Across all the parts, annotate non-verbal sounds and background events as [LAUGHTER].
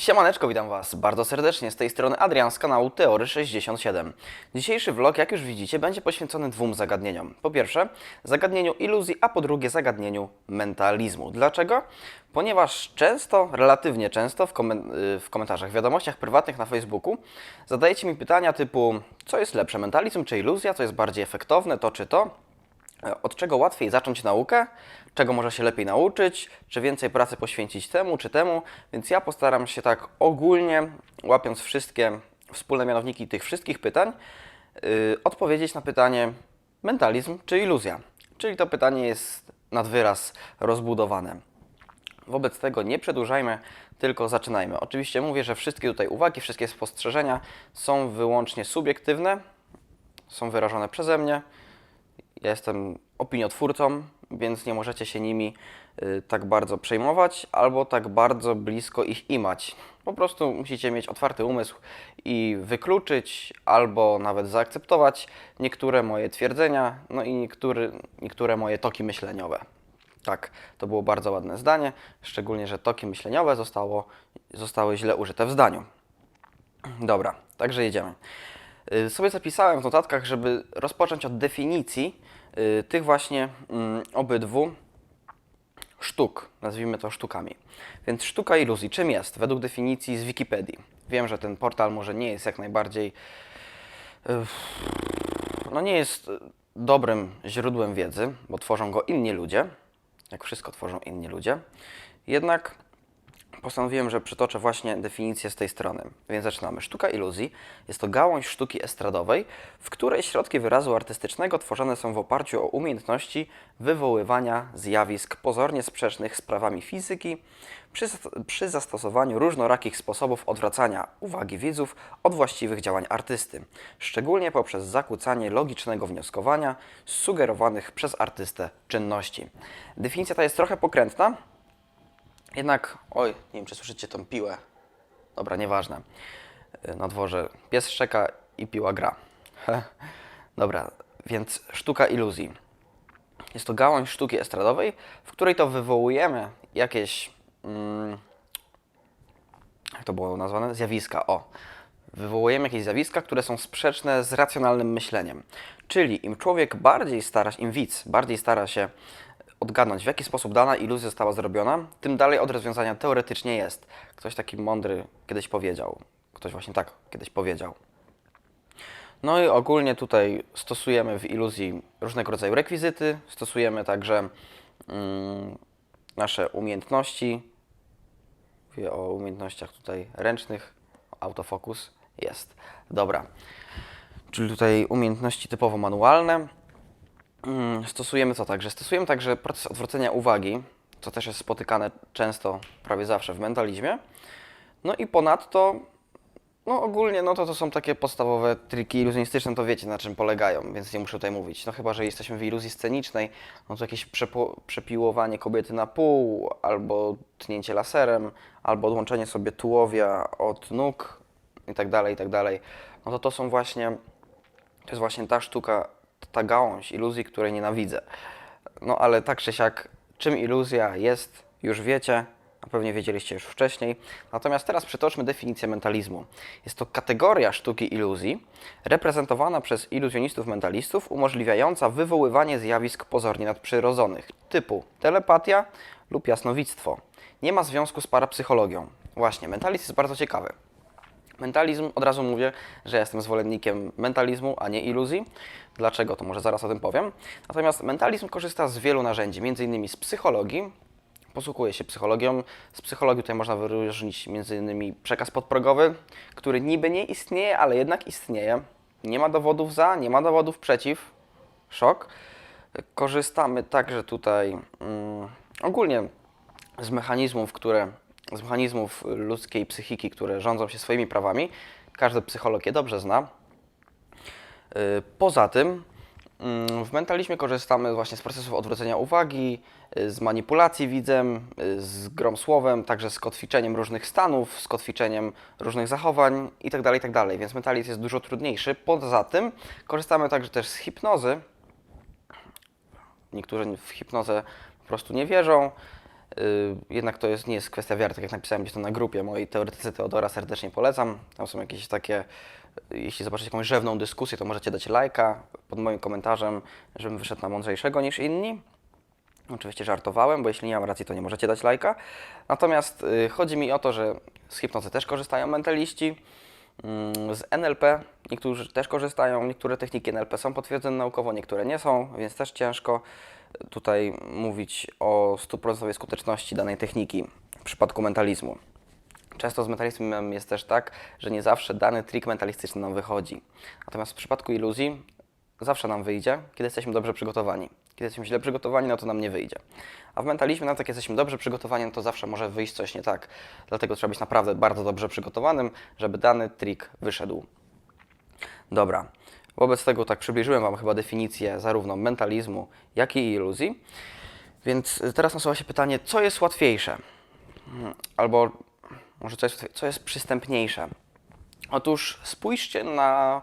Siemaneczko, witam Was bardzo serdecznie. Z tej strony Adrian z kanału Teory 67. Dzisiejszy vlog, jak już widzicie, będzie poświęcony dwóm zagadnieniom. Po pierwsze, zagadnieniu iluzji, a po drugie, zagadnieniu mentalizmu. Dlaczego? Ponieważ często, relatywnie często w, komen- w komentarzach, w wiadomościach prywatnych na Facebooku zadajecie mi pytania typu, co jest lepsze, mentalizm czy iluzja, co jest bardziej efektowne, to czy to? Od czego łatwiej zacząć naukę? Czego może się lepiej nauczyć? Czy więcej pracy poświęcić temu czy temu? Więc ja postaram się tak ogólnie, łapiąc wszystkie wspólne mianowniki tych wszystkich pytań, yy, odpowiedzieć na pytanie mentalizm czy iluzja. Czyli to pytanie jest nad wyraz rozbudowane. Wobec tego nie przedłużajmy, tylko zaczynajmy. Oczywiście mówię, że wszystkie tutaj uwagi, wszystkie spostrzeżenia są wyłącznie subiektywne, są wyrażone przeze mnie. Ja jestem opiniotwórcą, więc nie możecie się nimi y, tak bardzo przejmować albo tak bardzo blisko ich imać. Po prostu musicie mieć otwarty umysł i wykluczyć albo nawet zaakceptować niektóre moje twierdzenia, no i niektóry, niektóre moje toki myśleniowe. Tak, to było bardzo ładne zdanie, szczególnie, że toki myśleniowe zostało, zostały źle użyte w zdaniu. Dobra, także jedziemy. Y, Sobie zapisałem w notatkach, żeby rozpocząć od definicji tych właśnie mm, obydwu sztuk, nazwijmy to sztukami. Więc sztuka iluzji, czym jest według definicji z Wikipedii? Wiem, że ten portal może nie jest jak najbardziej, y, no nie jest y, dobrym źródłem wiedzy, bo tworzą go inni ludzie, jak wszystko tworzą inni ludzie. Jednak postanowiłem, że przytoczę właśnie definicję z tej strony. Więc zaczynamy. Sztuka iluzji jest to gałąź sztuki estradowej, w której środki wyrazu artystycznego tworzone są w oparciu o umiejętności wywoływania zjawisk pozornie sprzecznych z prawami fizyki przy, przy zastosowaniu różnorakich sposobów odwracania uwagi widzów od właściwych działań artysty, szczególnie poprzez zakłócanie logicznego wnioskowania sugerowanych przez artystę czynności. Definicja ta jest trochę pokrętna, jednak, oj, nie wiem, czy słyszycie tą piłę. Dobra, nieważne. Y, Na dworze pies szczeka i piła gra. Dobra, więc sztuka iluzji. Jest to gałąź sztuki estradowej, w której to wywołujemy jakieś. Mm, jak to było nazwane? Zjawiska. O. Wywołujemy jakieś zjawiska, które są sprzeczne z racjonalnym myśleniem. Czyli im człowiek bardziej stara się, im widz bardziej stara się odgadnąć, w jaki sposób dana iluzja została zrobiona, tym dalej od rozwiązania teoretycznie jest. Ktoś taki mądry kiedyś powiedział. Ktoś właśnie tak kiedyś powiedział. No i ogólnie tutaj stosujemy w iluzji różnego rodzaju rekwizyty, stosujemy także mm, nasze umiejętności. Mówię o umiejętnościach tutaj ręcznych. Autofokus jest. Dobra. Czyli tutaj umiejętności typowo manualne. Mm, Stosujemy co także? Stosujemy także proces odwrócenia uwagi, co też jest spotykane często, prawie zawsze w mentalizmie. No i ponadto, no ogólnie, no to to są takie podstawowe triki iluzjonistyczne, to wiecie na czym polegają, więc nie muszę tutaj mówić. No chyba, że jesteśmy w iluzji scenicznej, no to jakieś przepiłowanie kobiety na pół, albo tnięcie laserem, albo odłączenie sobie tułowia od nóg i tak dalej, i tak dalej. No to to są właśnie to jest właśnie ta sztuka, ta gałąź iluzji, której nienawidzę. No ale tak czy siak, czym iluzja jest, już wiecie, a pewnie wiedzieliście już wcześniej. Natomiast teraz przytoczmy definicję mentalizmu. Jest to kategoria sztuki iluzji, reprezentowana przez iluzjonistów mentalistów, umożliwiająca wywoływanie zjawisk pozornie nadprzyrodzonych, typu telepatia lub jasnowictwo. Nie ma związku z parapsychologią. Właśnie, mentalizm jest bardzo ciekawy. Mentalizm, od razu mówię, że jestem zwolennikiem mentalizmu, a nie iluzji. Dlaczego? To może zaraz o tym powiem. Natomiast mentalizm korzysta z wielu narzędzi, m.in. z psychologii, posługuje się psychologią. Z psychologii tutaj można wyróżnić m.in. przekaz podprogowy, który niby nie istnieje, ale jednak istnieje. Nie ma dowodów za, nie ma dowodów przeciw. Szok. Korzystamy także tutaj mm, ogólnie z mechanizmów, które, z mechanizmów ludzkiej psychiki, które rządzą się swoimi prawami. Każdy psycholog je dobrze zna. Y, Poza tym mm, w mentalizmie korzystamy właśnie z procesów odwrócenia uwagi, y, z manipulacji widzem, y, z grą słowem, także z kotwiczeniem różnych stanów, z kotwiczeniem różnych zachowań itd., itd. Więc mentalizm jest dużo trudniejszy. Poza tym korzystamy także też z hipnozy. Niektórzy w hipnozę po prostu nie wierzą. Y, jednak to jest, nie jest kwestia wiary, tak jak napisałem gdzieś to na grupie mojej teoretycy Teodora, serdecznie polecam. Tam są jakieś takie, jeśli zobaczycie jakąś rzewną dyskusję, to możecie dać lajka pod moim komentarzem, żebym wyszedł na mądrzejszego niż inni. Oczywiście żartowałem, bo jeśli nie mam racji, to nie możecie dać lajka. Natomiast y, chodzi mi o to, że z hipnozy też korzystają mentaliści, z NLP niektórzy też korzystają, niektóre techniki NLP są potwierdzone naukowo, niektóre nie są, więc też ciężko tutaj mówić o stuprocentowej skuteczności danej techniki w przypadku mentalizmu. Często z mentalizmem jest też tak, że nie zawsze dany trik mentalistyczny nam wychodzi. Natomiast w przypadku iluzji zawsze nam wyjdzie, kiedy jesteśmy dobrze przygotowani. Kiedy jesteśmy źle przygotowani, no to nam nie wyjdzie. A w mentalizmie, nawet jak jesteśmy dobrze przygotowani, no to zawsze może wyjść coś nie tak. Dlatego trzeba być naprawdę bardzo dobrze przygotowanym, żeby dany trik wyszedł. Dobra. Wobec tego tak przybliżyłem Wam chyba definicję zarówno mentalizmu, jak i iluzji. Więc teraz nasuwa się pytanie, co jest łatwiejsze? Albo może co jest, co jest przystępniejsze? Otóż spójrzcie na,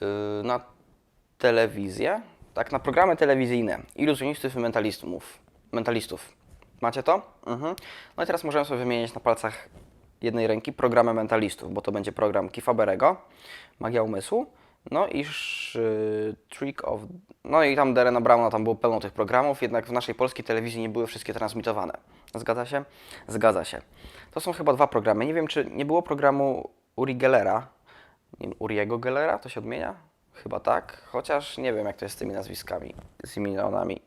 yy, na telewizję, tak, na programy telewizyjne iluzjonistów i mentalistów. mentalistów. Macie to? Mhm. No i teraz możemy sobie wymienić na palcach jednej ręki programy mentalistów, bo to będzie program Kifaberego, Magia Umysłu, no i sz, Trick of... No i tam Derena Browna, tam było pełno tych programów, jednak w naszej polskiej telewizji nie były wszystkie transmitowane. Zgadza się? Zgadza się. To są chyba dwa programy. Nie wiem, czy nie było programu Uri Gellera, Uriego Gellera, to się odmienia? Chyba tak, chociaż nie wiem, jak to jest z tymi nazwiskami, z imionami.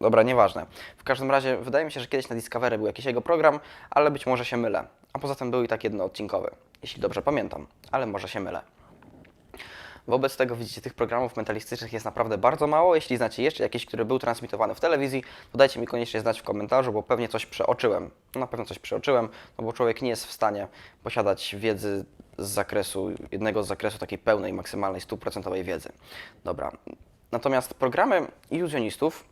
Dobra, nieważne. W każdym razie wydaje mi się, że kiedyś na Discovery był jakiś jego program, ale być może się mylę. A poza tym był i tak jednoodcinkowy, jeśli dobrze pamiętam, ale może się mylę. Wobec tego widzicie, tych programów mentalistycznych jest naprawdę bardzo mało. Jeśli znacie jeszcze jakiś, który był transmitowany w telewizji, to dajcie mi koniecznie znać w komentarzu, bo pewnie coś przeoczyłem. Na pewno coś przeoczyłem, no bo człowiek nie jest w stanie posiadać wiedzy z zakresu, jednego z zakresu takiej pełnej, maksymalnej, stuprocentowej wiedzy. Dobra. Natomiast programy iluzjonistów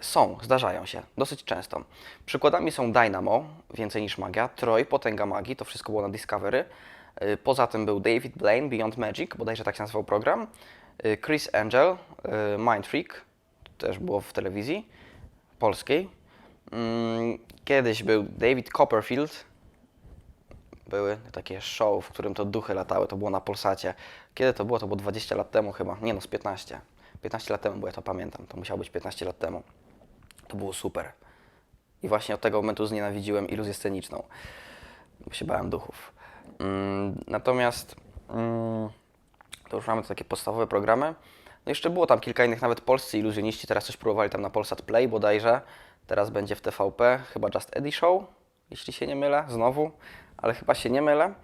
są, zdarzają się, dosyć często. Przykładami są Dynamo, więcej niż magia, Troy, potęga magii, to wszystko było na Discovery. Y, Poza tym był David Blaine, Beyond Magic, bodajże tak się nazywał program. Y, Chris Angel, Mind Freak, też było w telewizji polskiej. Mm, Kiedyś był David Copperfield, były takie show, w którym to duchy latały, to było na Polsacie. Kiedy to było? To było 20 lat temu chyba, nie no, z 15. 15 lat temu, bo ja to pamiętam, to musiało być 15 lat temu. To było super. I właśnie od tego momentu znienawidziłem iluzję sceniczną, bo się bałem duchów. Mm, natomiast mm, to już mamy takie podstawowe programy. No jeszcze było tam kilka innych, nawet polscy iluzjoniści teraz coś próbowali tam na Polsat Play bodajże. Teraz będzie w TVP, chyba Just Eddie Show, jeśli się nie mylę, znowu, ale chyba się nie mylę.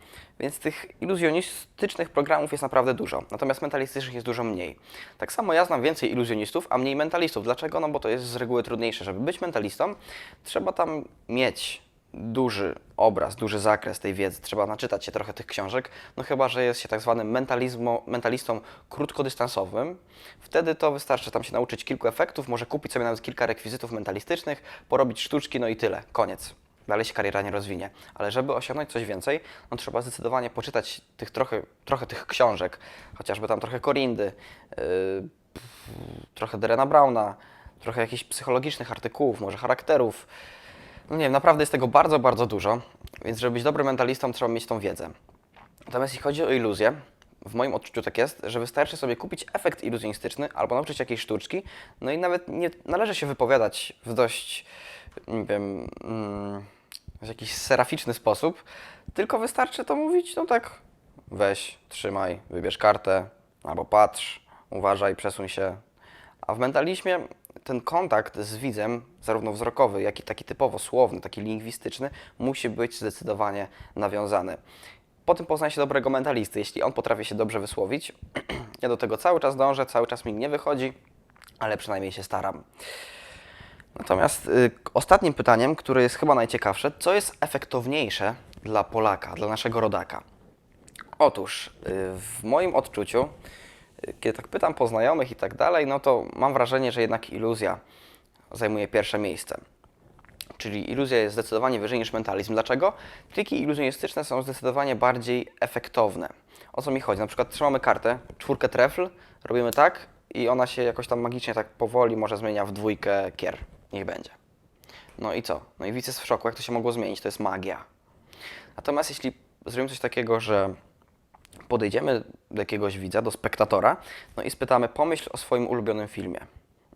Więc tych iluzjonistycznych programów jest naprawdę dużo, natomiast mentalistycznych jest dużo mniej. Tak samo ja znam więcej iluzjonistów, a mniej mentalistów. Dlaczego? No bo to jest z reguły trudniejsze. Żeby być mentalistą, trzeba tam mieć duży obraz, duży zakres tej wiedzy, trzeba naczytać się trochę tych książek, no chyba, że jest się tak zwanym mentalistą krótkodystansowym, wtedy to wystarczy tam się nauczyć kilku efektów, może kupić sobie nawet kilka rekwizytów mentalistycznych, porobić sztuczki, no i tyle, koniec. Dalej się kariera nie rozwinie. Ale żeby osiągnąć coś więcej, no trzeba zdecydowanie poczytać tych trochę, trochę tych książek, chociażby tam trochę Korindy, yy, trochę Derena Browna, trochę jakichś psychologicznych artykułów, może charakterów, no nie wiem, naprawdę jest tego bardzo, bardzo dużo, więc żeby być dobrym mentalistą, trzeba mieć tą wiedzę. Natomiast jeśli chodzi o iluzję, w moim odczuciu tak jest, że wystarczy sobie kupić efekt iluzjonistyczny albo nauczyć jakiejś sztuczki, no i nawet nie należy się wypowiadać w dość, nie wiem, mm, w jakiś seraficzny sposób, tylko wystarczy to mówić, no tak, weź, trzymaj, wybierz kartę, albo patrz, uważaj, przesuń się. A w mentalizmie ten kontakt z widzem, zarówno wzrokowy, jak i taki typowo słowny, taki lingwistyczny, musi być zdecydowanie nawiązany. Po tym poznaje się dobrego mentalisty, jeśli on potrafi się dobrze wysłowić. [CLEARS THROAT] ja do tego cały czas dążę, cały czas mi nie wychodzi, ale przynajmniej się staram. Natomiast y, ostatnim pytaniem, które jest chyba najciekawsze, co jest efektowniejsze dla Polaka, dla naszego rodaka? Otóż y, w moim odczuciu, y, kiedy tak pytam po znajomych i tak dalej, no to mam wrażenie, że jednak iluzja zajmuje pierwsze miejsce. Czyli iluzja jest zdecydowanie wyżej niż mentalizm. Dlaczego? Triki iluzjonistyczne są zdecydowanie bardziej efektowne. O co mi chodzi? Na przykład trzymamy kartę, czwórkę trefl, robimy tak i ona się jakoś tam magicznie tak powoli może zmienia w dwójkę kier. Niech będzie. No i co? No i widz jest w szoku, jak to się mogło zmienić, to jest magia. Natomiast jeśli zrobimy coś takiego, że podejdziemy do jakiegoś widza, do spektatora, no i spytamy, pomyśl o swoim ulubionym filmie.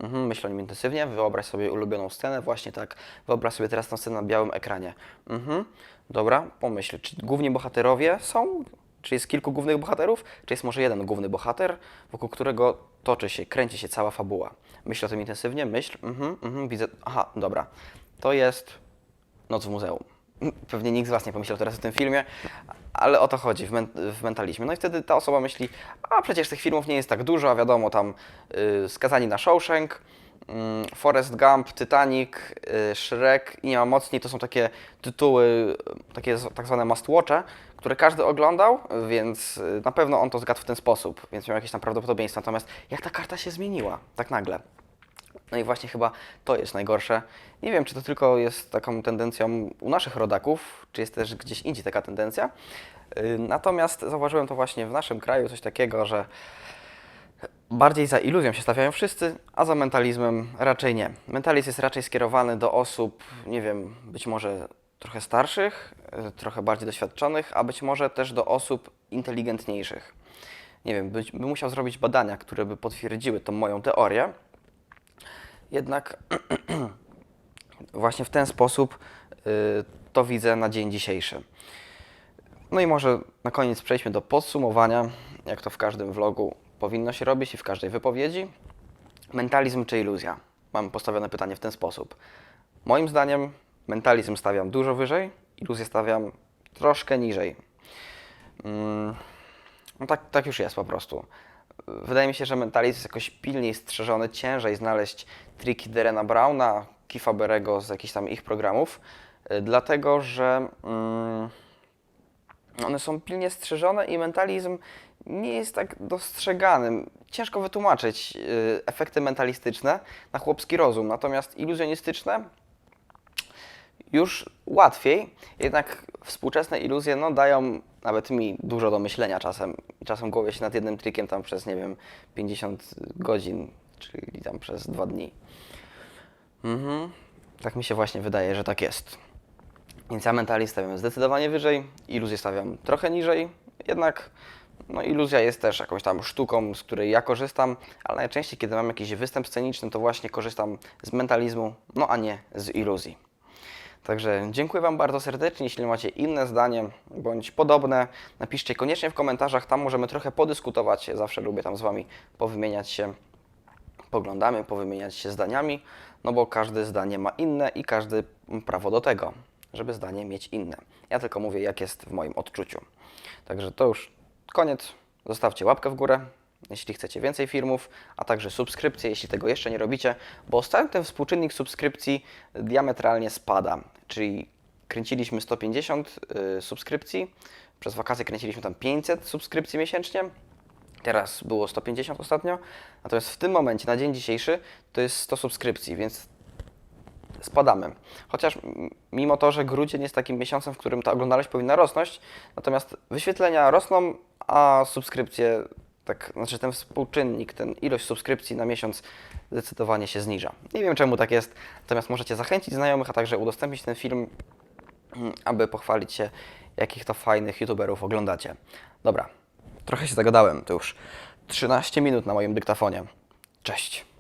Mhm, myśl o nim intensywnie, wyobraź sobie ulubioną scenę, właśnie tak. Wyobraź sobie teraz tę scenę na białym ekranie. Mhm, dobra, pomyśl, czy główni bohaterowie są? Czy jest kilku głównych bohaterów? Czy jest może jeden główny bohater, wokół którego toczy się, kręci się cała fabuła? Myśl o tym intensywnie, myśl, mhm, mhm, widzę, aha, dobra. To jest Noc w muzeum. [LAUGHS] Pewnie nikt z Was nie pomyślał teraz o tym filmie, ale o to chodzi w, men- w mentalizmie. No i wtedy ta osoba myśli, a przecież tych filmów nie jest tak dużo, a wiadomo, tam y, Skazani na Shawshank, y, Forrest Gump, Titanic, y, Shrek i Nie ma mocniej, to są takie tytuły, y, takie tak zwane must watche, które każdy oglądał, więc y, na pewno on to zgadł w ten sposób, więc miał jakieś tam prawdopodobieństwo. Natomiast jak ta karta się zmieniła, tak nagle? No i właśnie chyba to jest najgorsze. Nie wiem, czy to tylko jest taką tendencją u naszych rodaków, czy jest też gdzieś indziej taka tendencja. Yy, Natomiast zauważyłem to właśnie w naszym kraju, coś takiego, że bardziej za iluzją się stawiają wszyscy, a za mentalizmem raczej nie. Mentalizm jest raczej skierowany do osób, nie wiem, być może trochę starszych, trochę bardziej doświadczonych, a być może też do osób inteligentniejszych. Nie wiem, bym musiał zrobić badania, które by potwierdziły tą moją teorię. Jednak [CLEARS THROAT] właśnie w ten sposób y, to widzę na dzień dzisiejszy. No i może na koniec przejdźmy do podsumowania, jak to w każdym vlogu powinno się robić i w każdej wypowiedzi. Mentalizm czy iluzja? Mam postawione pytanie w ten sposób. Moim zdaniem mentalizm stawiam dużo wyżej, iluzję stawiam troszkę niżej. Mm, no tak, tak już jest po prostu. Wydaje mi się, że mentalizm jest jakoś pilniej strzeżony, ciężej znaleźć triki Derena Browna, Kifa Berego z jakichś tam ich programów, y, dlatego że mm, one są pilnie strzeżone i mentalizm nie jest tak dostrzegany. Ciężko wytłumaczyć y, efekty mentalistyczne na chłopski rozum, natomiast iluzjonistyczne już łatwiej, jednak współczesne iluzje no, dają nawet mi dużo do myślenia czasem. Czasem głowię się nad jednym trikiem tam przez, nie wiem, 50 godzin, czyli tam przez dwa dni. Mhm. Tak mi się właśnie wydaje, że tak jest. Więc ja mentalizm stawiam zdecydowanie wyżej, iluzję stawiam trochę niżej, jednak no, iluzja jest też jakąś tam sztuką, z której ja korzystam, ale najczęściej, kiedy mam jakiś występ sceniczny, to właśnie korzystam z mentalizmu, no a nie z iluzji. Także dziękuję Wam bardzo serdecznie. Jeśli macie inne zdanie bądź podobne, napiszcie koniecznie w komentarzach. Tam możemy trochę podyskutować. Zawsze lubię tam z Wami powymieniać się poglądami, powymieniać się zdaniami, no bo każde zdanie ma inne i każdy prawo do tego, żeby zdanie mieć inne. Ja tylko mówię, jak jest w moim odczuciu. Także to już koniec. Zostawcie łapkę w górę, jeśli chcecie więcej filmów, a także subskrypcję, jeśli tego jeszcze nie robicie, bo ostatnio ten współczynnik subskrypcji diametralnie spada, czyli kręciliśmy 150 y, subskrypcji, przez wakacje kręciliśmy tam 500 subskrypcji miesięcznie, teraz było 150 ostatnio, natomiast w tym momencie, na dzień dzisiejszy, to jest 100 subskrypcji, więc spadamy. Chociaż mimo to, że grudzień jest takim miesiącem, w którym ta oglądalność powinna rosnąć, natomiast wyświetlenia rosną, a subskrypcje, tak, znaczy ten współczynnik, ten ilość subskrypcji na miesiąc zdecydowanie się zniża. Nie wiem czemu tak jest, natomiast możecie zachęcić znajomych, a także udostępnić ten film, aby pochwalić się, jakich to fajnych youtuberów oglądacie. Dobra, trochę się zagadałem, to już 13 minut na moim dyktafonie. Cześć.